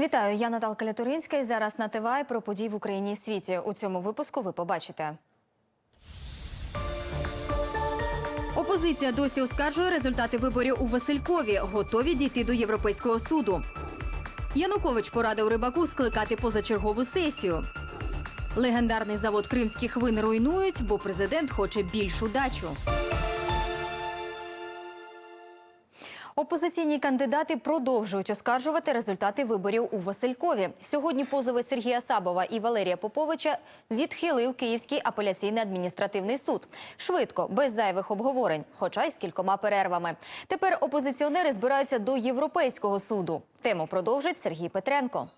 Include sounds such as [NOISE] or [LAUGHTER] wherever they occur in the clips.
Вітаю, я Наталка Лятуринська і зараз на ТВА про події в Україні і світі. У цьому випуску ви побачите. Опозиція досі оскаржує результати виборів у Василькові. Готові дійти до Європейського суду. Янукович порадив рибаку скликати позачергову сесію. Легендарний завод кримських вин руйнують, бо президент хоче більшу дачу. Опозиційні кандидати продовжують оскаржувати результати виборів у Василькові. Сьогодні позови Сергія Сабова і Валерія Поповича відхилив Київський апеляційний адміністративний суд. Швидко, без зайвих обговорень, хоча й з кількома перервами. Тепер опозиціонери збираються до Європейського суду. Тему продовжить Сергій Петренко.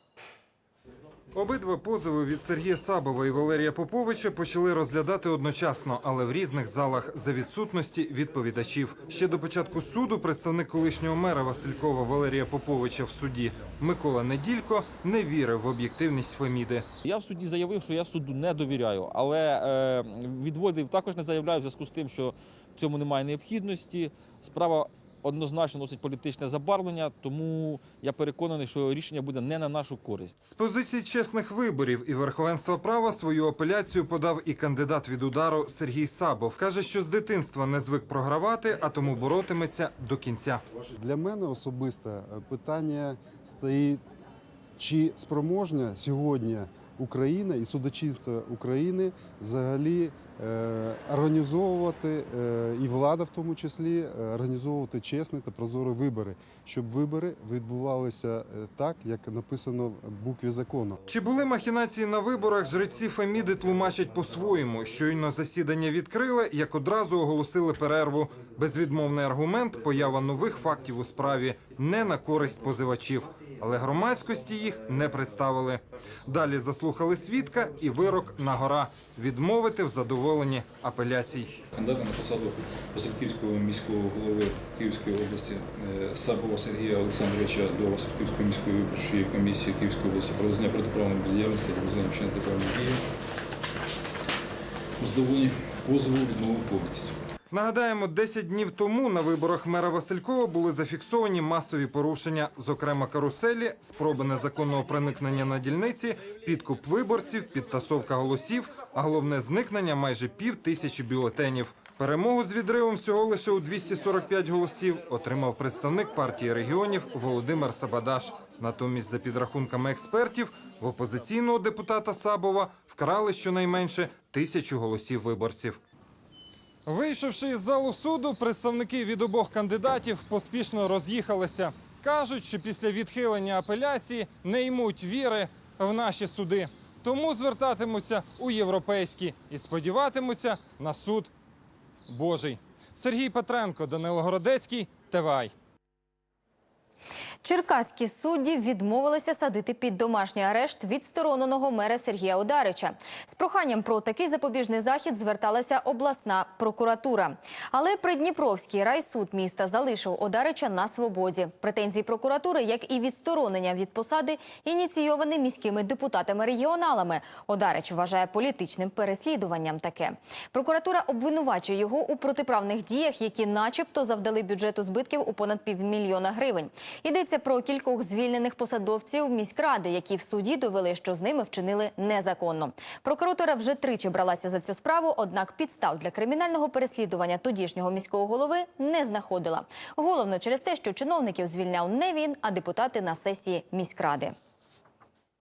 Обидва позови від Сергія Сабова і Валерія Поповича почали розглядати одночасно, але в різних залах за відсутності відповідачів. Ще до початку суду представник колишнього мера Василькова Валерія Поповича в суді Микола Неділько не вірив в об'єктивність Феміди. Я в суді заявив, що я суду не довіряю, але е, відводив також не заявляю в зв'язку з тим, що в цьому немає необхідності. Справа однозначно носить політичне забарвлення, тому я переконаний, що рішення буде не на нашу користь. З позиції чесних виборів і верховенства права свою апеляцію подав і кандидат від удару Сергій Сабов. каже, що з дитинства не звик програвати, а тому боротиметься до кінця. Для мене особисто е, питання стоїть, чи спроможна сьогодні Україна і судочинство України взагалі організовувати е, і влада в тому числі е, організовувати чесні та прозорі вибори, щоб вибори відбувалися е, так, як написано в букві закону. Чи були махінації на виборах? Жреці Феміди тлумачать по-своєму. Щойно засідання відкрили, як одразу оголосили перерву. Безвідмовний аргумент поява нових фактів у справі не на користь позивачів, але громадськості їх не представили. Далі заслухали свідка і вирок на гора відмовити в задоволенні апеляцій. Кандидата на посаду Васильківського міського голови Київської області е, Сабова Сергія Олександровича до Васильківської міської виборчої комісії Київської області про визнання протиправної бездіяльності з визнанням вчинити правильні дії. У позову відмовив повністю. Нагадаємо, 10 днів тому на виборах мера Василькова були зафіксовані масові порушення, зокрема каруселі, спроби незаконного проникнення на дільниці, підкуп виборців, підтасовка голосів, а головне зникнення майже пів тисячі бюлетенів. Перемогу з відривом всього лише у 245 голосів отримав представник партії регіонів Володимир Сабадаш. Натомість, за підрахунками експертів, в опозиційного депутата Сабова вкрали щонайменше тисячу голосів виборців. Вийшовши із залу суду, представники від обох кандидатів поспішно роз'їхалися. Кажуть, що після відхилення апеляції не ймуть віри в наші суди. Тому звертатимуться у європейські і сподіватимуться на суд Божий. Сергій Петренко, Данило Городецький, ТВАЙ. Черкаські судді відмовилися садити під домашній арешт відстороненого мера Сергія Ударича. З проханням про такий запобіжний захід зверталася обласна прокуратура. Але Придніпровський райсуд міста залишив Одарича на свободі. Претензії прокуратури, як і відсторонення від посади, ініційовані міськими депутатами-регіоналами. Одарич вважає політичним переслідуванням таке. Прокуратура обвинувачує його у протиправних діях, які начебто завдали бюджету збитків у понад півмільйона гривень. Йдеться про кількох звільнених посадовців міськради, які в суді довели, що з ними вчинили незаконно. Прокуратура вже тричі бралася за цю справу, однак підстав для кримінального переслідування тодішнього міського голови не знаходила. Головно через те, що чиновників звільняв не він, а депутати на сесії міськради.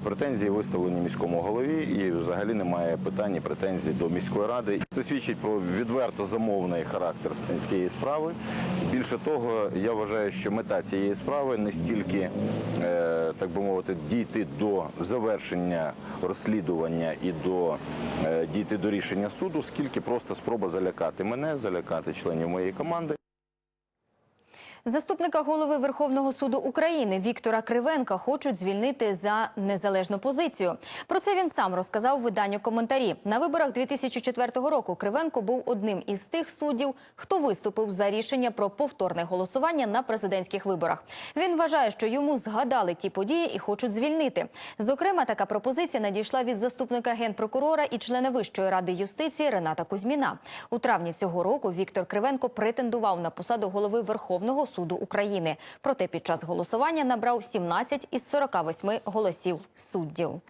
Претензії виставлені міському голові, і взагалі немає питань і претензій до міської ради. Це свідчить про відверто замовний характер цієї справи. Більше того, я вважаю, що мета цієї справи не стільки, е, так би мовити, дійти до завершення розслідування і до е, дійти до рішення суду, скільки просто спроба залякати мене, залякати членів моєї команди. Заступника голови Верховного суду України Віктора Кривенка хочуть звільнити за незалежну позицію. Про це він сам розказав виданню коментарі. На виборах 2004 року Кривенко був одним із тих суддів, хто виступив за рішення про повторне голосування на президентських виборах. Він вважає, що йому згадали ті події і хочуть звільнити. Зокрема, така пропозиція надійшла від заступника генпрокурора і члена Вищої ради юстиції Рената Кузьміна. У травні цього року Віктор Кривенко претендував на посаду голови Верховного суду України. Проте під час голосування набрав 17 із 48 голосів суддів.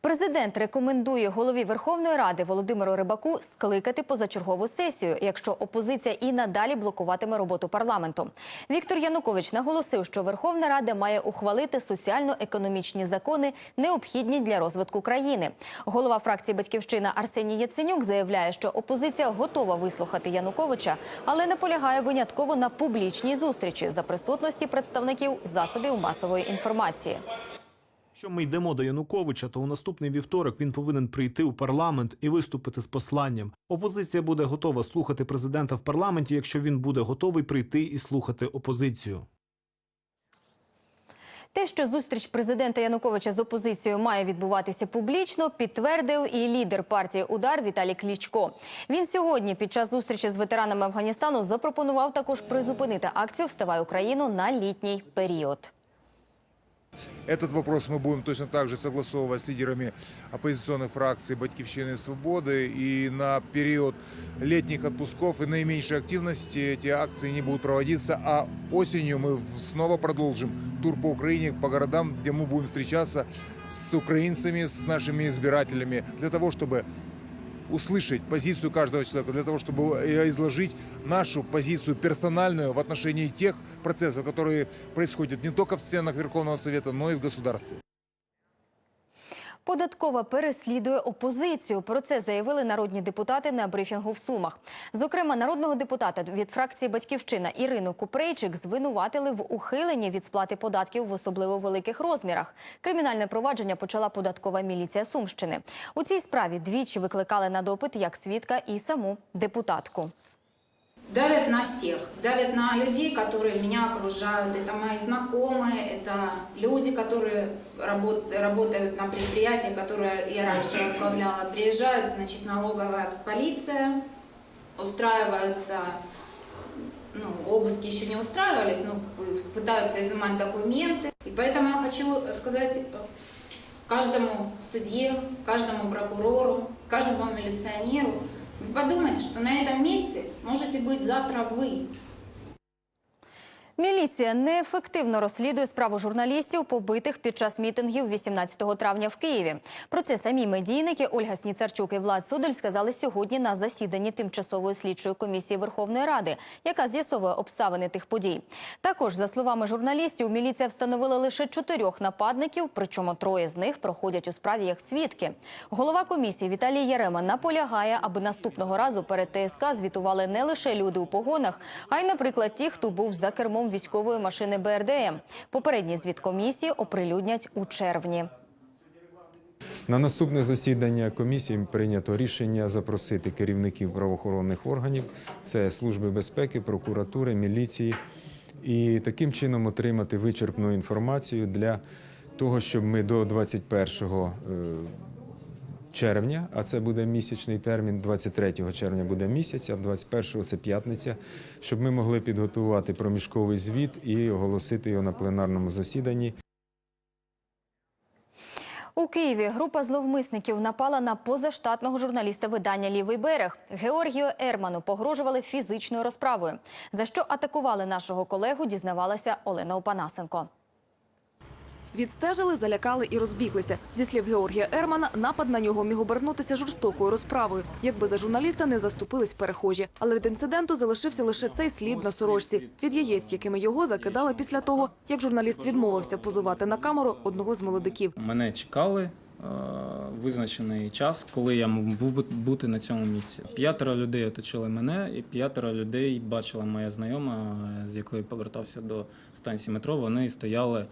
Президент рекомендує голові Верховної Ради Володимиру Рибаку скликати позачергову сесію, якщо опозиція і надалі блокуватиме роботу парламенту. Віктор Янукович наголосив, що Верховна Рада має ухвалити соціально-економічні закони, необхідні для розвитку країни. Голова фракції Батьківщина Арсеній Яценюк заявляє, що опозиція готова вислухати Януковича, але наполягає винятково на публічній зустрічі за присутності представників засобів масової інформації. Якщо ми йдемо до Януковича, то у наступний вівторок він повинен прийти у парламент і виступити з посланням. Опозиція буде готова слухати президента в парламенті, якщо він буде готовий прийти і слухати опозицію. Те, що зустріч президента Януковича з опозицією має відбуватися публічно, підтвердив і лідер партії Удар Віталій Клічко. Він сьогодні під час зустрічі з ветеранами Афганістану запропонував також призупинити акцію Вставай Україну на літній період. Этот вопрос мы будем точно так же согласовывать с лидерами оппозиционных фракций «Батькивщины» и «Свободы». И на период летних отпусков и наименьшей активности эти акции не будут проводиться. А осенью мы снова продолжим тур по Украине, по городам, где мы будем встречаться с украинцами, с нашими избирателями, для того, чтобы услышать позицию каждого человека, для того, чтобы э, изложить нашу позицию персональную в отношении тех процессов, которые происходят не только в стенах Верховного Совета, но и в государстве. Податкова переслідує опозицію. Про це заявили народні депутати на брифінгу в Сумах. Зокрема, народного депутата від фракції Батьківщина Ірину Купрейчик звинуватили в ухиленні від сплати податків в особливо великих розмірах. Кримінальне провадження почала податкова міліція Сумщини. У цій справі двічі викликали на допит як свідка і саму депутатку. Давят на всех, давят на людей, которые меня окружают, это мои знакомые, это люди, которые работ- работают на предприятии, которое я раньше возглавляла, приезжает, значит, налоговая полиция, устраиваются, ну, обыски еще не устраивались, но пытаются изымать документы. И поэтому я хочу сказать э, каждому судье, каждому прокурору, каждому милиционеру, вы подумайте, что на этом месте можете быть завтра вы. Міліція неефективно розслідує справу журналістів, побитих під час мітингів 18 травня в Києві. Про це самі медійники Ольга Сніцарчук і Влад Судель сказали сьогодні на засіданні тимчасової слідчої комісії Верховної Ради, яка з'ясовує обставини тих подій. Також, за словами журналістів, міліція встановила лише чотирьох нападників, причому троє з них проходять у справі як свідки. Голова комісії Віталій Ярема наполягає, аби наступного разу перед ТСК звітували не лише люди у погонах, а й, наприклад, ті, хто був за кермом військової машини БРДМ. Попередній звіт комісії оприлюднять у червні. На наступне засідання комісії прийнято рішення запросити керівників правоохоронних органів, це Служби безпеки, прокуратури, міліції, і таким чином отримати вичерпну інформацію для того, щоб ми до 21 е, червня, а це буде місячний термін, 23 червня буде місяць, а 21 це п'ятниця, щоб ми могли підготувати проміжковий звіт і оголосити його на пленарному засіданні. У Києві група зловмисників напала на позаштатного журналіста видання Лівий берег Георгію Ерману. Погрожували фізичною розправою. За що атакували нашого колегу, дізнавалася Олена Опанасенко. Відстежили, залякали і розбіглися. Зі слів Георгія Ермана, напад на нього міг обернутися жорстокою розправою, якби за журналіста не заступились перехожі. Але від інциденту залишився лише цей слід на сорочці від яєць, якими його закидали після того, як журналіст відмовився позувати на камеру одного з молодиків. Мене чекали е, визначений час, коли я був бути на цьому місці. П'ятеро людей оточили мене, і п'ятеро людей бачила моя знайома, з якої повертався до станції метро. Вони стояли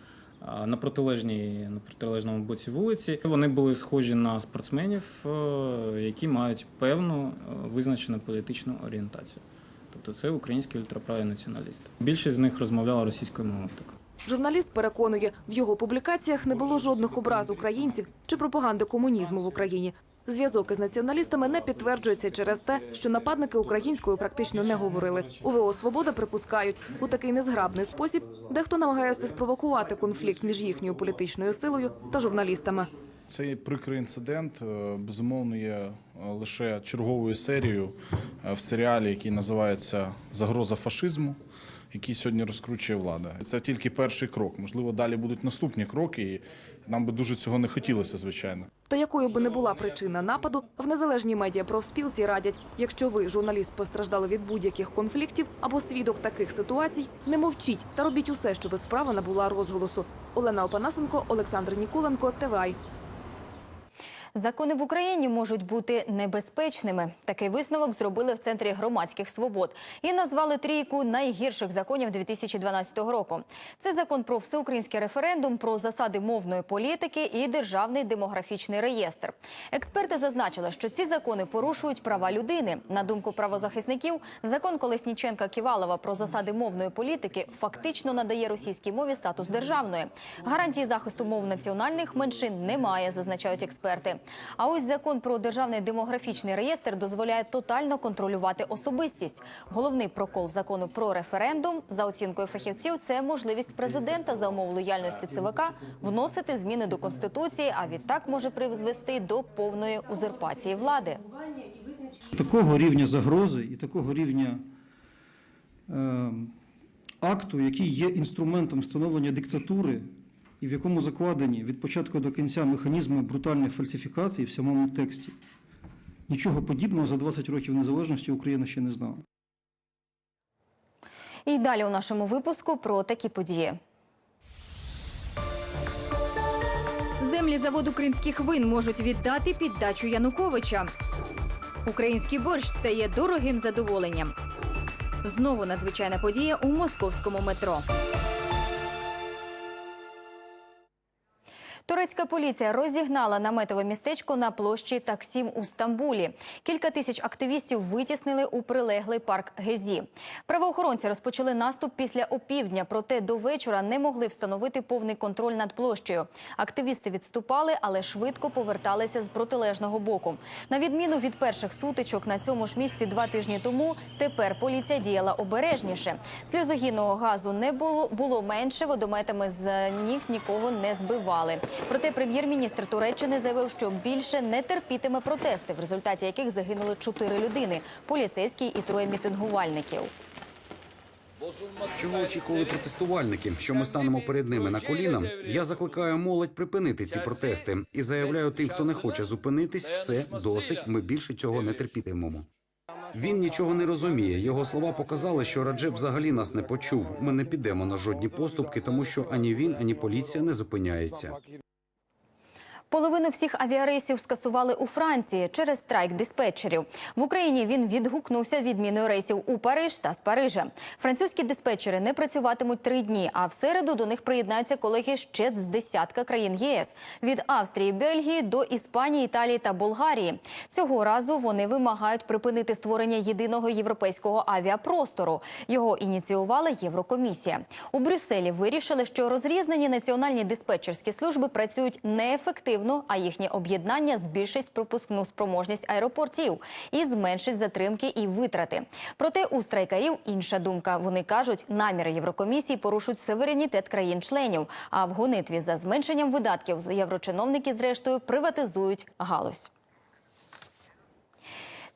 на протилежній на протилежному боці вулиці. Вони були схожі на спортсменів, е, які мають певну е, визначену політичну орієнтацію. Тобто це українські ультраправі націоналісти. Більшість з них розмовляла російською мовою. Журналіст переконує, в його публікаціях не було жодних образ українців чи пропаганди комунізму в Україні. Зв'язок із націоналістами не підтверджується через те, що нападники українською практично не говорили. УВО «Свобода» припускають, у такий незграбний спосіб дехто намагається спровокувати конфлікт між їхньою політичною силою та журналістами. Цей прикрий інцидент е, безумовно є е, лише черговою серією е, в серіалі, який називається Загроза фашизму, який сьогодні розкручує влада. Це тільки перший крок. Можливо, далі будуть наступні кроки, і нам би дуже цього не хотілося, звичайно. Та якою би не була причина нападу, в незалежній медіа профспілці радять, якщо ви, журналіст, постраждали від будь-яких конфліктів або свідок таких ситуацій, не мовчіть та робіть усе, щоб справа набула розголосу. Олена Опанасенко, Олександр Ніколенко, ТВАЙ. Закони в Україні можуть бути небезпечними. Такий висновок зробили в центрі громадських свобод і назвали трійку найгірших законів 2012 року. Це закон про всеукраїнський референдум, про засади мовної політики і державний демографічний реєстр. Експерти зазначили, що ці закони порушують права людини. На думку правозахисників, закон Колесніченка Ківалова про засади мовної політики фактично надає російській мові статус державної. Гарантії захисту мов національних меншин немає, зазначають експерти. А ось закон про державний демографічний реєстр дозволяє тотально контролювати особистість. Головний прокол закону про референдум, за оцінкою фахівців, це можливість президента за умов лояльності ЦВК вносити зміни до конституції, а відтак може призвести до повної узурпації влади. такого рівня загрози і такого рівня е, акту, який є інструментом встановлення диктатури, і в якому закладені від початку до кінця механізми брутальних фальсифікацій в самому тексті. Нічого подібного за 20 років незалежності Україна ще не знала. І далі у нашому випуску про такі події. Землі заводу кримських вин можуть віддати під дачу Януковича. Український борщ стає дорогим задоволенням. Знову надзвичайна подія у московському метро. Турецька поліція розігнала наметове містечко на площі Таксім у Стамбулі. Кілька тисяч активістів витіснили у прилеглий парк Гезі. Правоохоронці розпочали наступ після опівдня, проте до вечора не могли встановити повний контроль над площею. Активісти відступали, але швидко поверталися з протилежного боку. На відміну від перших сутичок на цьому ж місці два тижні тому, тепер поліція діяла обережніше. Сльозогінного газу не було, було менше, водометами з ніг нікого не збивали. Проте прем'єр-міністр Туреччини заявив, що більше не терпітиме протести, в результаті яких загинули чотири людини – поліцейський і троє мітингувальників. Чого очікували протестувальники? Що ми станемо перед ними на коліна? Я закликаю молодь припинити ці протести і заявляю тим, хто не хоче зупинитись, все досить. Ми більше цього не терпітимемо. Він нічого не розуміє. Його слова показали, що Раджеп взагалі нас не почув. Ми не підемо на жодні поступки, тому що ані він, ані поліція не зупиняється. Половину всіх авіарейсів скасували у Франції через страйк диспетчерів. В Україні він відгукнувся відміною рейсів у Париж та з Парижа. Французькі диспетчери не працюватимуть три дні, а в середу до них приєднаються колеги ще з десятка країн ЄС – від Австрії, Бельгії до Іспанії, Італії та Болгарії. Цього разу вони вимагають припинити створення єдиного європейського авіапростору. Його ініціювала Єврокомісія. У Брюсселі вирішили, що розрізнені національні диспетчерські служби працюють неефективно, а їхнє об'єднання збільшить пропускну спроможність аеропортів і зменшить затримки і витрати. Проте у страйкарів інша думка. Вони кажуть, наміри Єврокомісії порушують суверенітет країн-членів. А в гонитві за зменшенням видатків єврочиновники, зрештою, приватизують галузь.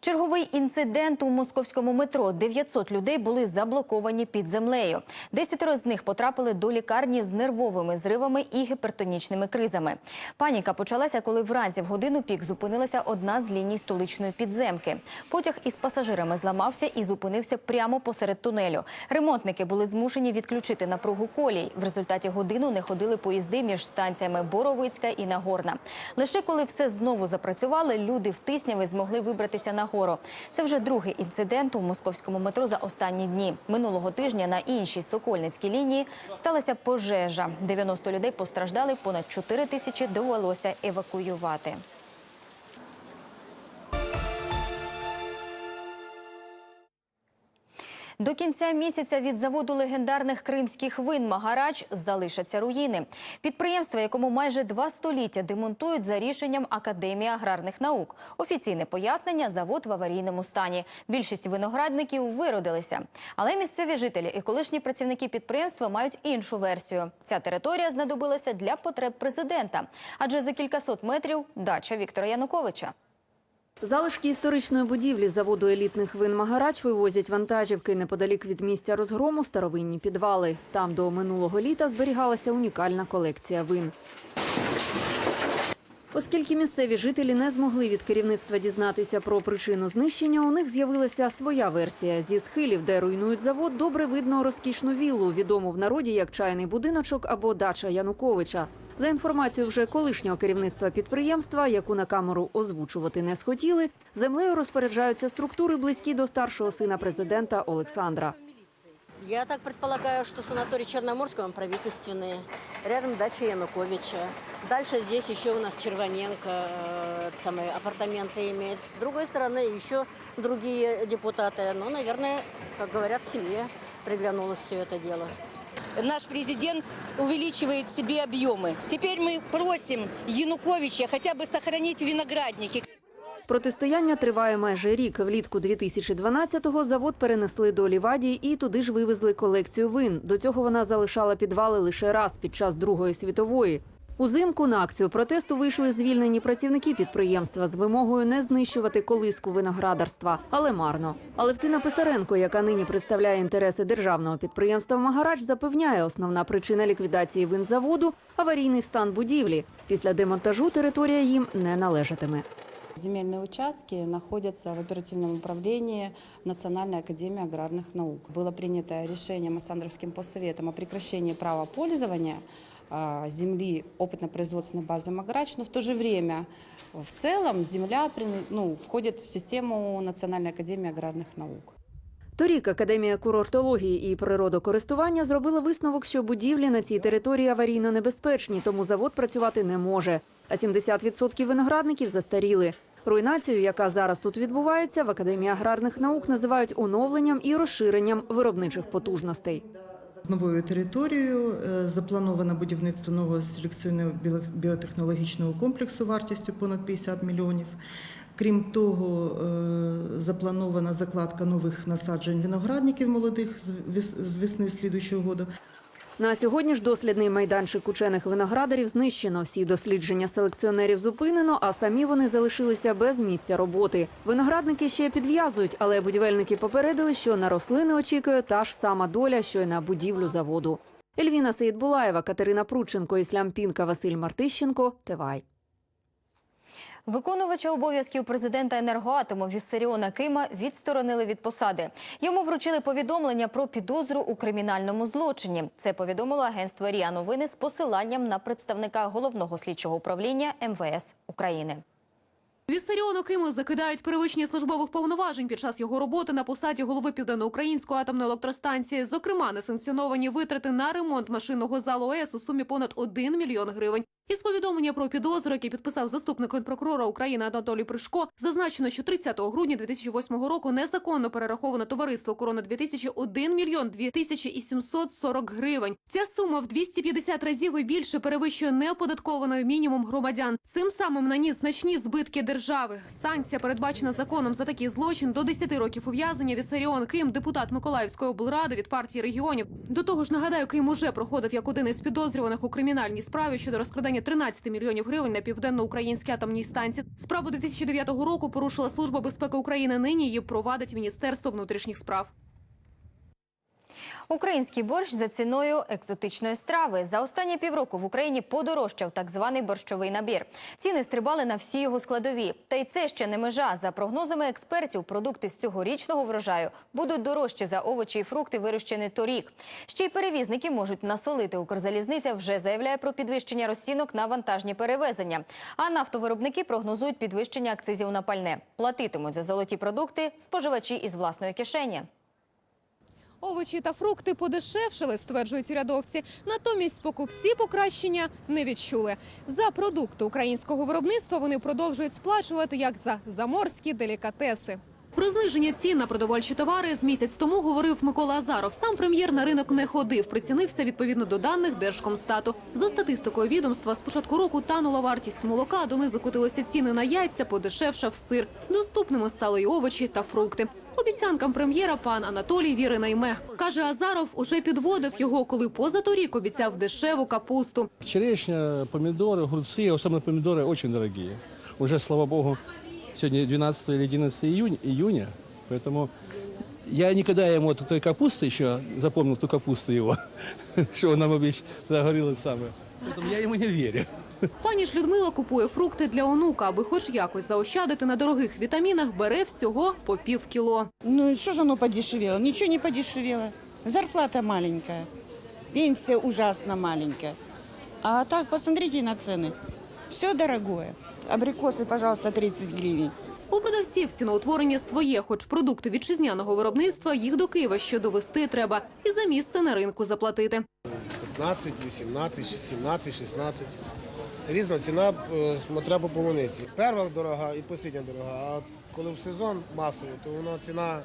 Черговий інцидент у московському метро. 900 людей були заблоковані під землею. Десятеро з них потрапили до лікарні з нервовими зривами і гіпертонічними кризами. Паніка почалася, коли вранці в годину пік зупинилася одна з ліній столичної підземки. Потяг із пасажирами зламався і зупинився прямо посеред тунелю. Ремонтники були змушені відключити напругу колій. В результаті годину не ходили поїзди між станціями Боровицька і Нагорна. Лише коли все знову запрацювало, люди в Тисняві змогли вибратися на гору. Це вже другий інцидент у московському метро за останні дні. Минулого тижня на іншій Сокольницькій лінії сталася пожежа. 90 людей постраждали, понад 4 тисячі довелося евакуювати. До кінця місяця від заводу легендарних кримських вин Магарач залишаться руїни. Підприємство, якому майже два століття демонтують за рішенням Академії аграрних наук. Офіційне пояснення – завод в аварійному стані. Більшість виноградників виродилися. Але місцеві жителі і колишні працівники підприємства мають іншу версію. Ця територія знадобилася для потреб президента. Адже за кількасот метрів – дача Віктора Януковича. Залишки історичної будівлі заводу елітних вин Магарач вивозять вантажівки неподалік від місця розгрому старовинні підвали. Там до минулого літа зберігалася унікальна колекція вин. Оскільки місцеві жителі не змогли від керівництва дізнатися про причину знищення, у них з'явилася своя версія. Зі схилів, де руйнують завод, добре видно розкішну віллу, відому в народі як чайний будиночок або дача Януковича. За інформацією вже колишнього керівництва підприємства, яку на камеру озвучувати не схотіли, землею розпоряджаються структури близькі до старшого сина президента Олександра. Я так предполагаю, что санаторий Черноморского он правительственные. Рядом дача Януковича. Дальше здесь еще у нас Червоненко э, самые апартаменты имеет. С другой стороны еще другие депутаты. Ну, наверное, как говорят, семье приглянулось все это дело. Наш президент увеличивает себе объемы. Теперь мы просим Януковича хотя бы сохранить виноградники. Протистояння триває майже рік. Влітку 2012-го завод перенесли до Лівадії і туди ж вивезли колекцію вин. До цього вона залишала підвали лише раз під час Другої світової. Узимку на акцію протесту вийшли звільнені працівники підприємства з вимогою не знищувати колиску виноградарства, але марно. Алевтина Писаренко, яка нині представляє інтереси державного підприємства Магарач, запевняє, основна причина ліквідації винзаводу – аварійний стан будівлі. Після демонтажу територія їм не належатиме. Земельные участки находятся в оперативном управлении Национальной академии аграрных наук. Было принято решение Массандровским постсоветом о прекращении права пользования а, земли опытно-производственной базы Магарач, но в то же время в целом земля прин- ну, входит в систему Национальной академии аграрных наук. Торік Академія курортології і природокористування зробила висновок, що будівлі на цій території аварійно небезпечні, тому завод працювати не може. А 70% виноградників застаріли. Руйнацію, яка зараз тут відбувається, в Академії аграрних наук називають оновленням і розширенням виробничих потужностей. Новою територією е, заплановано будівництво нового селекційного біо- біотехнологічного комплексу вартістю понад 50 мільйонів. Крім того, е, запланована закладка нових насаджень виноградників молодих з весни слідучого року. На сьогодні ж дослідний майданчик учених виноградарів знищено. Всі дослідження селекціонерів зупинено, а самі вони залишилися без місця роботи. Виноградники ще підв'язують, але будівельники попередили, що на рослини очікує та ж сама доля, що й на будівлю заводу. Ельвіна Сеїдбулаєва, Катерина Прученко, Іслям Пінка, Василь Мартищенко. Тивай. Виконувача обов'язків президента енергоатому Віссаріона Кима відсторонили від посади. Йому вручили повідомлення про підозру у кримінальному злочині. Це повідомило агентство РІА Новини з посиланням на представника головного слідчого управління МВС України. Віссаріону Киму закидають перевищення службових повноважень під час його роботи на посаді голови Південноукраїнської атомної електростанції. Зокрема, несанкціоновані витрати на ремонт машинного залу ОЕС у сумі понад 1 мільйон гривень. Із повідомлення про підозру, який підписав заступник генпрокурора України Анатолій Пришко, зазначено, що 30 грудня 2008 року незаконно перераховано товариство «Корона 2000» 1 мільйон 2 тисячі і 740 гривень. Ця сума в 250 разів і більше перевищує неоподаткований мінімум громадян. Цим самим наніс значні збитки держави. Санкція передбачена законом за такий злочин до 10 років ув'язнення. Вісаріон Ким, депутат Миколаївської облради від партії регіонів. До того ж, нагадаю, Ким уже проходив як один із підозрюваних у кримінальній справі щодо розкрадання 13 мільйонів гривень на південно-українській атомній станції. Справу 2009 року порушила служба безпеки України. Нині її провадить Міністерство внутрішніх справ. Український борщ за ціною екзотичної страви. За останні півроку в Україні подорожчав так званий борщовий набір. Ціни стрибали на всі його складові. Та й це ще не межа. За прогнозами експертів, продукти з цьогорічного врожаю будуть дорожчі за овочі і фрукти, вирощені торік. Ще й перевізники можуть насолити. Укрзалізниця вже заявляє про підвищення розцінок на вантажні перевезення. А нафтовиробники прогнозують підвищення акцизів на пальне. Платитимуть за золоті продукти споживачі із власної кишені. Овочі та фрукти подешевшили, стверджують урядовці. Натомість покупці покращення не відчули. За продукти українського виробництва вони продовжують сплачувати як за заморські делікатеси. Про зниження цін на продовольчі товари з місяць тому говорив Микола Азаров. Сам прем'єр на ринок не ходив, прицінився відповідно до даних Держкомстату. За статистикою відомства, з початку року танула вартість молока, донизу котилися ціни на яйця, подешевшав сир. Доступними стали й овочі та фрукти. Обіцянкам прем'єра пан Анатолій віри найме. Каже, Азаров уже підводив його, коли позаторік обіцяв дешеву капусту. Черешня, помидоры, огурцы, особенно помидоры, очень дорогие. Уже, слава богу, сегодня 12 или 11 июнь, июня, поэтому я никогда ему от той капусты еще запомнил ту капусту его, [LAUGHS] что он нам обещал, тогда говорил это самое. Поэтому я ему не верю. Пані ж Людмила купує фрукти для онука, аби хоч якось заощадити на дорогих вітамінах, бере всього по пів кіло. Ну, что же оно подешевело? Ничего не подешевело. Зарплата маленькая, пенсия ужасно маленькая. А так, посмотрите на цены. Все дорогое. Абрикосы, пожалуйста, 30 гривен. У продавців ціноутворення своє, хоч продукти вітчизняного виробництва їх до Києва ще довести треба і за місце на ринку заплатити. 15, 18, 17, 16. Різна ціна, е, смотря по полуниці. Перша дорога і остання дорога. А коли в сезон масовий, то воно ціна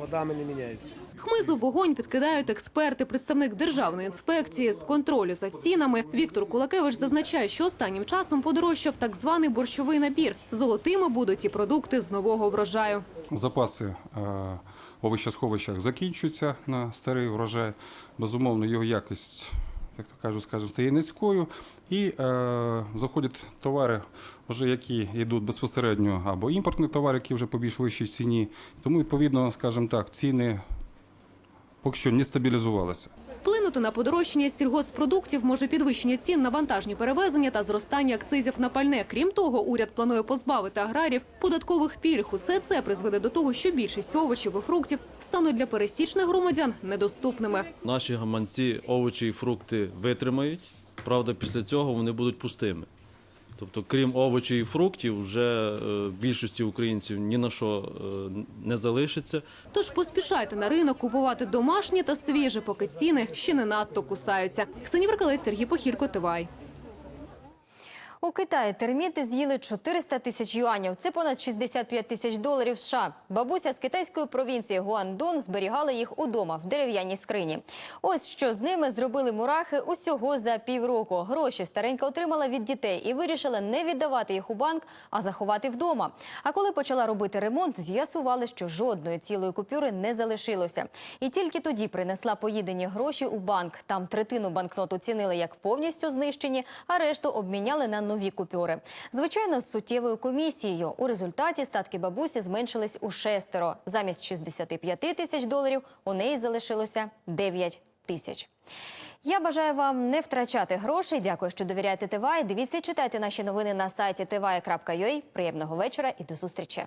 годами не міняється. Хмизу вогонь підкидають експерти. Представник державної інспекції з контролю за цінами Віктор Кулакевич зазначає, що останнім часом подорожчав так званий борщовий набір. Золотими будуть і продукти з нового врожаю. Запаси е, в закінчуються на старий врожай. Безумовно, його якість, як то кажуть, скажімо, стає низькою. І е, заходять товари, вже які йдуть безпосередньо, або імпортні товари, які вже по більш вищій ціні. Тому, відповідно, скажімо так, ціни поки що не стабілізувалися. Вплинути на подорожчання сільгоспродуктів може підвищення цін на вантажні перевезення та зростання акцизів на пальне. Крім того, уряд планує позбавити аграрів податкових пільг. Усе це призведе до того, що більшість овочів і фруктів стануть для пересічних громадян недоступними. Наші гаманці овочі і фрукти витримають. Правда, після цього вони будуть пустими. Тобто, крім овочів і фруктів, вже е, більшості українців ні на що е, не залишиться. Тож поспішайте на ринок купувати домашнє та свіже, поки ціни ще не надто кусаються. Ксенія Веркалець, Сергій Похілько, Тивай. У Китаї терміти з'їли 400 тисяч юанів. Це понад 65 тисяч доларів США. Бабуся з китайської провінції Гуандун зберігала їх удома в дерев'яній скрині. Ось що з ними зробили мурахи усього за півроку. Гроші старенька отримала від дітей і вирішила не віддавати їх у банк, а заховати вдома. А коли почала робити ремонт, з'ясували, що жодної цілої купюри не залишилося. І тільки тоді принесла поїдені гроші у банк. Там третину банкнот оцінили як повністю знищені, а решту обміняли на нові купюри. Звичайно, з суттєвою комісією. У результаті статки бабусі зменшились у шестеро. Замість 65 тисяч доларів у неї залишилося 9 тисяч. Я бажаю вам не втрачати грошей. Дякую, що довіряєте ТВА. Дивіться і читайте наші новини на сайті tva.ua. Приємного вечора і до зустрічі.